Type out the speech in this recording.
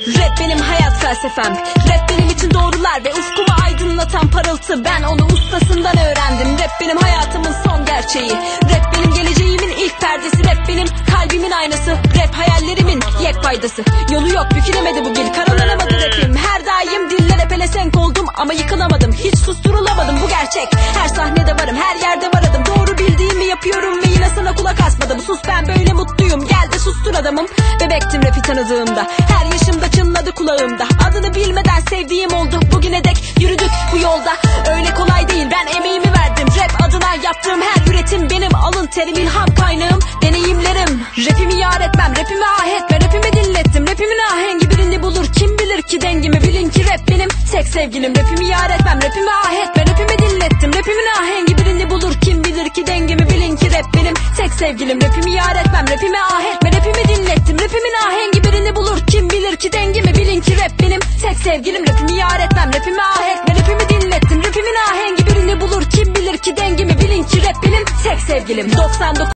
Rap benim hayat felsefem. Rap benim için doğrular ve ufkumu aydınlatan parıltı. Ben onu ustasından öğrendim. Rap benim hayatımın son gerçeği. Rap benim geleceğimin ilk perdesi. Rap benim kalbimin aynası. Rap hayallerimin yek paydası Yolu yok bükülemedi bu gil Karalanamadı rapim. Her daim dillere pelesenk oldum Ama yıkılamadım hiç susturulamadım bu gerçek. Her sahnede varım her yerde var adım Doğru bildiğimi yapıyorum ve yine sana kulak asmadım. Sus ben böyle mutluyum. Gel de sustur adamım. Bebektim rapi tanıdığımda. Her üretim benim Alın terim ilham kaynağım. Deneyimlerim Rapimi yar etmem. Rapimi ah etme Rapimi dinlettim. Rapimin ahengi birini bulur. Kim bilir ki dengimi? Bilin ki rap benim tek sevgilim. Rapimi yar etmem. Rapimi ah etme Rapimi dinlettim. Rapimin ahengi birini bulur. Kim bilir ki dengimi? Bilin ki rap benim tek sevgilim. Rapimi yar etmem. Rapimi ah etme Rapimi dinlettim. Rapimin ahengi birini bulur. Kim bilir ki dengimi? Bilin ki rap benim tek sevgilim. Rapimi yar etmem. Rapimi ah etme Rapimi dinlettim. Rapimin ahengi tek sevgilim 99